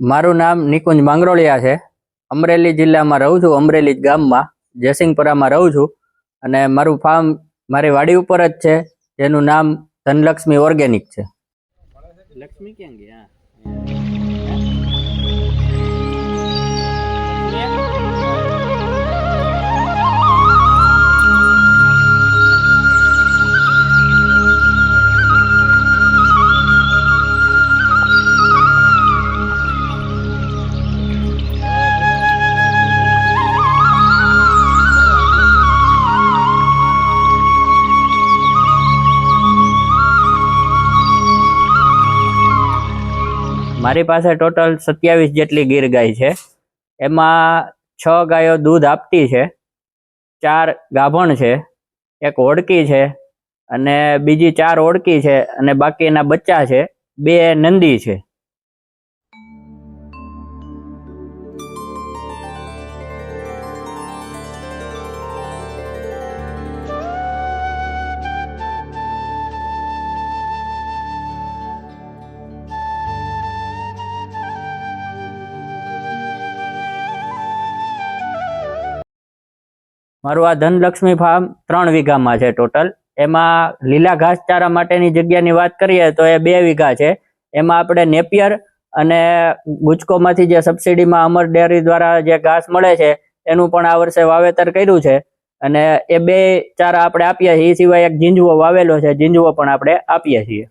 મારું નામ નિકુંજ માંગરોળિયા છે. અમરેલી જિલ્લામાં રહું છું, અમરેલી ગામમાં, જયસિંહપુરામાં રહું છું. અને મારું ફાર્મ મારી વાડી ઉપર જ છે, જેનું નામ ધનલક્ષ્મી ઓર્ગેનિક છે. લક્ષ્મી ક્યાં ગયા? મારી પાસે ટોટલ સત્યાવીસ જેટલી ગીર ગાય છે. એમાં છ ગાયો દૂધ આપતી છે, ચાર ગાભણ છે, એક ઓળકી છે અને બીજી ચાર ઓળકી છે અને બાકીના બચ્ચા છે, બે નંદી છે. મારું આ ધનલક્ષ્મી ફાર્મ ત્રણ વીઘામાં છે ટોટલ એમાં લીલા ઘાસચારા માટેની જગ્યાની વાત કરીએ તો એ બે વીઘા છે. એમાં આપણે નેપિયર અને ગુજકોમાંથી જે સબસિડીમાં અમર ડેરી દ્વારા જે ઘાસ મળે છે, એનું પણ આ વર્ષે વાવેતર કર્યું છે. અને એ બે ચારા આપણે આપીએ છીએ એ સિવાય એક જીંજવો વાવેલો છે, જીંજવો પણ આપણે આપીએ છીએ.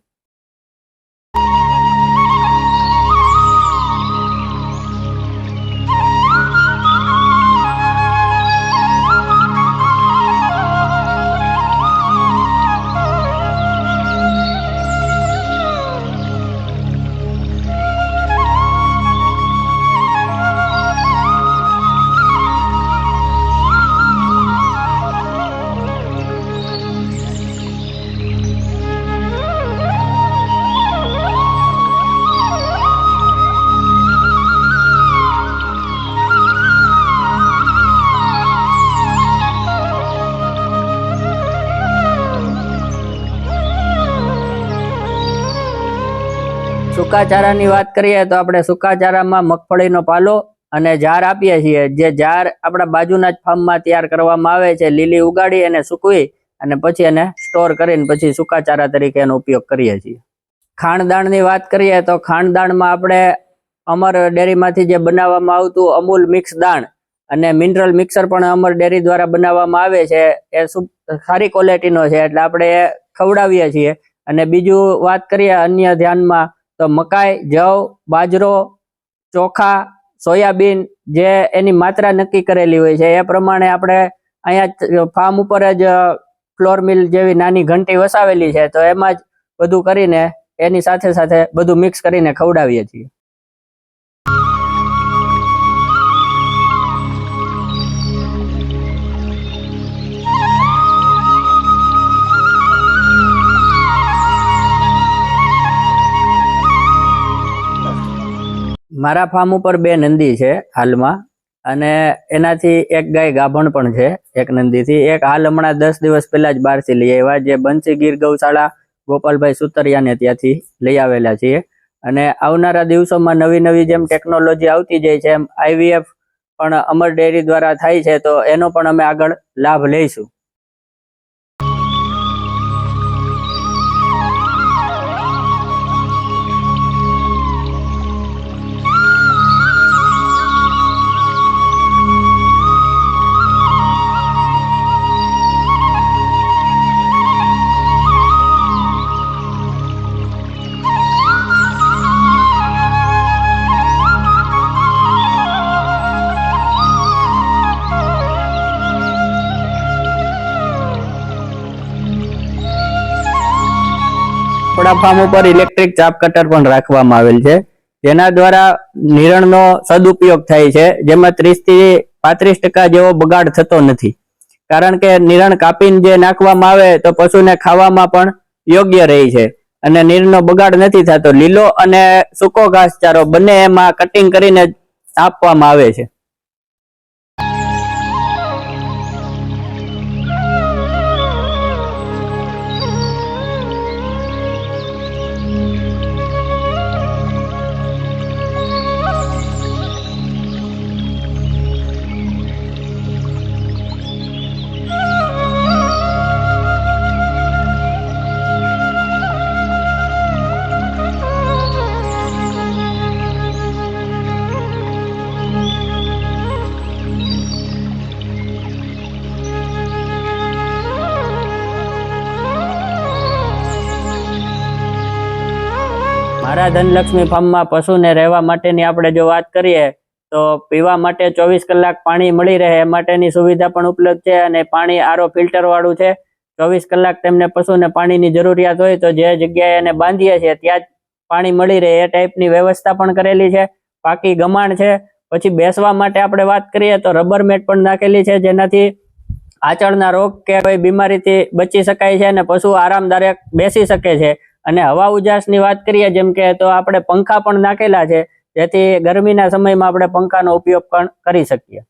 સુકાચારાની વાત કરીએ તો આપણે સુકાચારામાં મગફળીનો પાલો અને જાર આપીએ છીએ. જે જાર આપણા બાજુના જ ફાર્મમાં તૈયાર કરવામાં આવે છે, લીલી ઉગાડી અને સૂકવી અને પછી એને સ્ટોર કરીને પછી સુકાચારા તરીકે એનો ઉપયોગ કરીએ છીએ. ખાણદાણની વાત કરીએ તો ખાણદાણમાં આપણે અમર ડેરીમાંથી જે બનાવવામાં આવતું અમૂલ મિક્સ દાણ અને મિનરલ મિક્સર પણ અમર ડેરી દ્વારા બનાવવામાં આવે છે, એ સારી ક્વોલિટીનો છે એટલે આપણે ખવડાવીએ છીએ. અને બીજું વાત કરીએ અન્ય ધ્યાનમાં તો મકાઈ જવ બાજરો, ચોખા, સોયાબીન જે એની માત્રા નક્કી કરેલી હોય છે, એ પ્રમાણે આપણે અહીંયા ફાર્મ ઉપર જ ફ્લોર મિલ જેવી નાની ઘંટી વસાવેલી છે, તો એમાં જ બધું કરીને એની સાથે સાથે બધું મિક્સ કરીને ખવડાવીએ છીએ. મારા ફાર્મ ઉપર બે નંદી છે હાલમાં. અને એનાથી એક ગાય ગાભણ પણ છે, એક નંદીથી. એક હાલ હમણાં દસ દિવસ પહેલા જ બહારથી લઈ આવ્યા. જે બંસી ગીર ગૌશાળા ગોપાલભાઈ સુતરિયાને ત્યાંથી લઈ આવેલા છીએ. અને આવનારા દિવસોમાં નવી નવી જેમ ટેકનોલોજી આવતી જાય છે, એમ આઈવીએફ પણ અમર ડેરી દ્વારા થાય છે, તો એનો પણ અમે આગળ લાભ લઈશું. આપણા ઉપર ઇલેક્ટ્રિક ચાપ કટર પણ રાખવામાં આવેલ છે. જેના દ્વારા નિરણનો સદુપયોગ થાય છે. જેમાં ત્રીસથી પાંત્રીસ ટકા જેવો બગાડ થતો નથી. કારણ કે નિરણ કાપીને જે નાખવામાં આવે તો પશુને ખાવામાં પણ યોગ્ય રહે છે. અને નીરનો બગાડ નથી થતો. લીલો અને સૂકો ઘાસચારો બંને એમાં કટિંગ કરીને આપવામાં આવે છે. મારા ધનલક્ષ્મી ફાર્મમાં પશુને રહેવા માટેની આપણે જો વાત કરીએ, તો પીવા માટે ચોવીસ કલાક પાણી મળી રહે એ માટેની સુવિધા પણ ઉપલબ્ધ છે અને પાણી આરો ફિલ્ટરવાળું છે. ચોવીસ કલાક તેમને પશુને પાણીની જરૂરિયાત હોય તો જે જગ્યાએ એને બાંધીએ છીએ ત્યાં જ પાણી મળી રહે એ ટાઈપની વ્યવસ્થા પણ કરેલી છે. પાકી ગમાણ છે. પછી બેસવા માટે આપણે વાત કરીએ તો રબર મેટ પણ નાખેલી છે જેનાથી આચળના રોગ કે કોઈ બીમારીથી બચી શકાય છે અને પશુ આરામદાયક બેસી શકે છે. અને હવા ઉજાસની વાત કરીએ, જેમ કે તો આપણે પંખા પણ નાખેલા છે, જેથી ગરમીના સમયમાં આપણે પંખાનો ઉપયોગ પણ કરી શકીએ.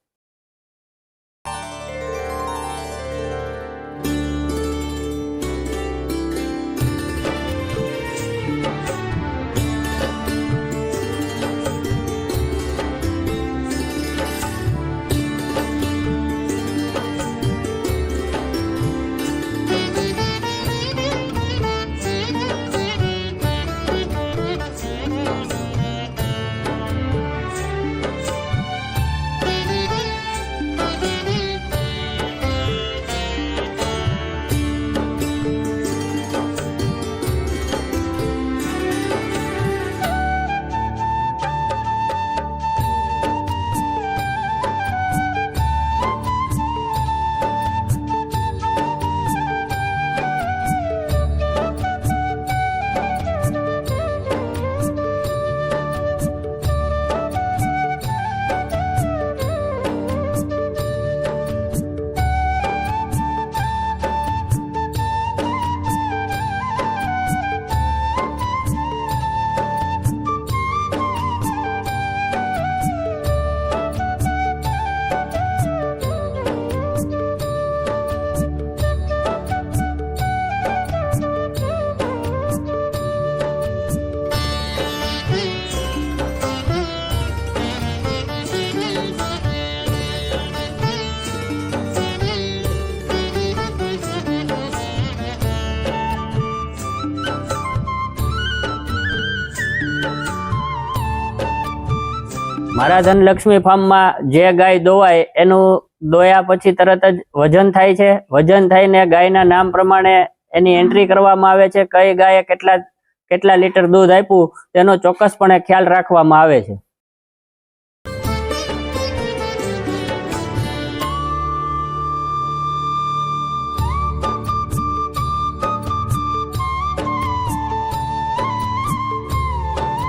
મારા ધનલક્ષ્મી ફાર્મમાં જે ગાય દોવાય, એનું દોયા પછી તરત જ વજન થાય છે. વજન થઈને ગાયના નામ પ્રમાણે એની એન્ટ્રી કરવામાં આવે છે. કઈ ગાયે કેટલા કેટલા લીટર દૂધ આપ્યું, તેનો ચોક્કસપણે ખ્યાલ રાખવામાં આવે છે.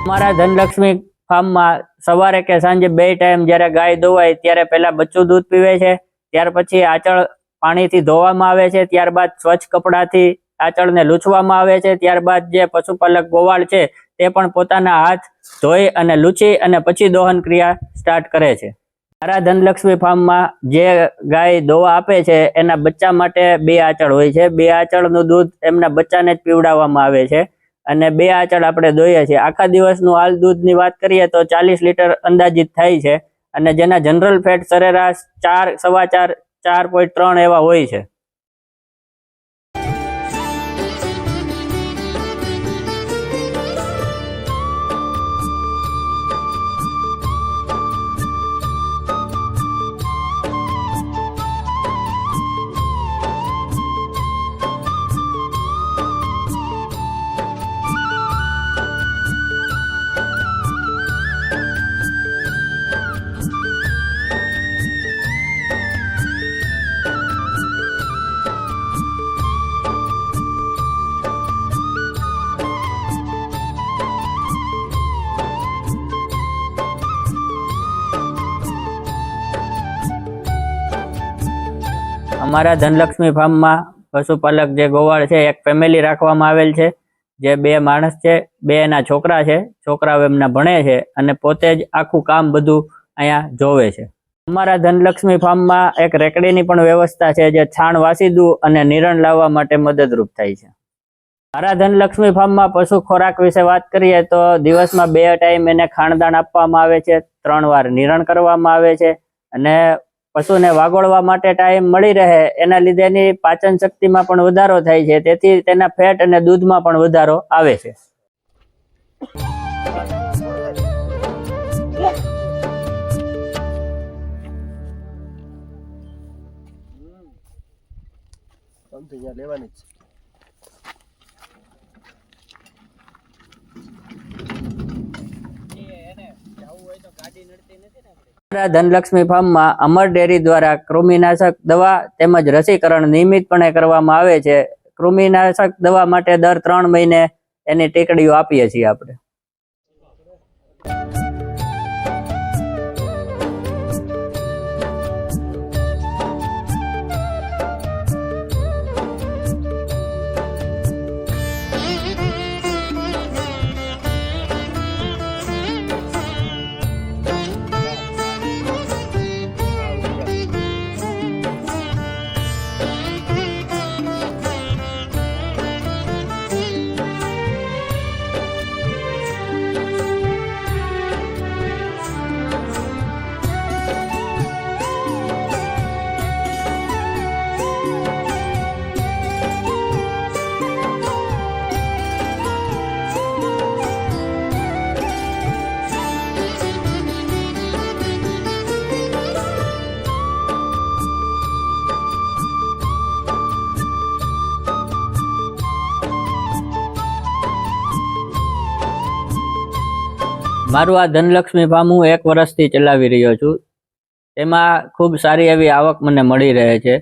અમારા ધનલક્ષ્મી ફાર્મમાં સવારે કે સાંજે બે ટાઈમ જ્યારે ગાય દોવાય, ત્યારે પહેલા બચ્ચું દૂધ પીવે છે, ત્યાર પછી આચળ પાણીથી ધોવામાં આવે છે, ત્યારબાદ સ્વચ્છ કપડાથી આચળને લૂછવામાં આવે છે, ત્યારબાદ જે પશુપાલક ગોવાળ છે, તે પણ પોતાના હાથ ધોઈ અને લૂછી અને પછી દોહન ક્રિયા સ્ટાર્ટ કરે છે. મારા ધનલક્ષ્મી ફાર્મમાં જે ગાય દોવા આપે છે, એના બચ્ચા માટે બે આચળ હોય છે. બે આચળનું દૂધ એમના બચ્ચાને જ પીવડાવવામાં આવે છે. અને બે આચળ આપણે દોઈએ છીએ. આખા દિવસનું હાલ દૂધની વાત કરીએ તો ચાલીસ લીટર અંદાજિત થાય છે અને જેના જનરલ ફેટ સરેરાશ ચાર, સવા ચાર ચાર પોઈન્ટ ત્રણ એવા હોય છે. અમારા ધનલક્ષ્મી ફાર્મમાં પશુપાલક જે ગોવાળ છે, એક ફેમિલી રાખવામાં આવેલ છે. જે બે માણસ છે, બે એના છોકરા છે. છોકરાઓ એમના ભણે છે અને પોતે જ આખું કામ બધું અહીંયા જોવે છે. અમારા ધનલક્ષ્મી ફાર્મમાં એક રેકડીની પણ વ્યવસ્થા છે, જે છાણ વાસીદું અને નિરણ લાવવા માટે મદદરૂપ થાય છે. મારા ધનલક્ષ્મી ફાર્મમાં પશુ ખોરાક વિશે વાત કરીએ તો દિવસમાં બે ટાઈમ એને ખાણદાણ આપવામાં આવે છે, ત્રણ વાર નિરણ કરવામાં આવે છે અને પશુને વાગોળવા માટે ટાઈમ મળી રહે, એના લીધે એની પાચન શક્તિમાં પણ વધારો થાય છે. તેથી તેના ફેટ અને દૂધમાં પણ વધારો આવે છે. લેવાની છે. ધનલક્ષ્મી ફાર્મમાં અમર ડેરી દ્વારા કૃમિનાશક દવા તેમજ રસીકરણ નિયમિતપણે કરવામાં આવે છે. કૃમિનાશક દવા માટે દર ત્રણ મહિને એની ટેકડીઓ આપીએ છીએ આપણે. મારું આ ધનલક્ષ્મી ફાર્મ હું એક વર્ષથી ચલાવી રહ્યો છું. તેમાં ખૂબ સારી એવી આવક મને મળી રહે છે.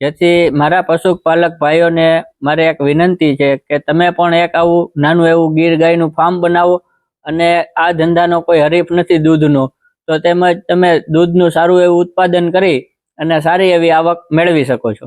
જેથી મારા પશુપાલક ભાઈઓને મારે એક વિનંતી છે કે તમે પણ એક આવું નાનું એવું ગીર ગાયનું ફાર્મ બનાવો અને આ ધંધાનો કોઈ હરીફ નથી દૂધનો. તો તેમજ તમે દૂધનું સારું એવું ઉત્પાદન કરી અને સારી એવી આવક મેળવી શકો છો.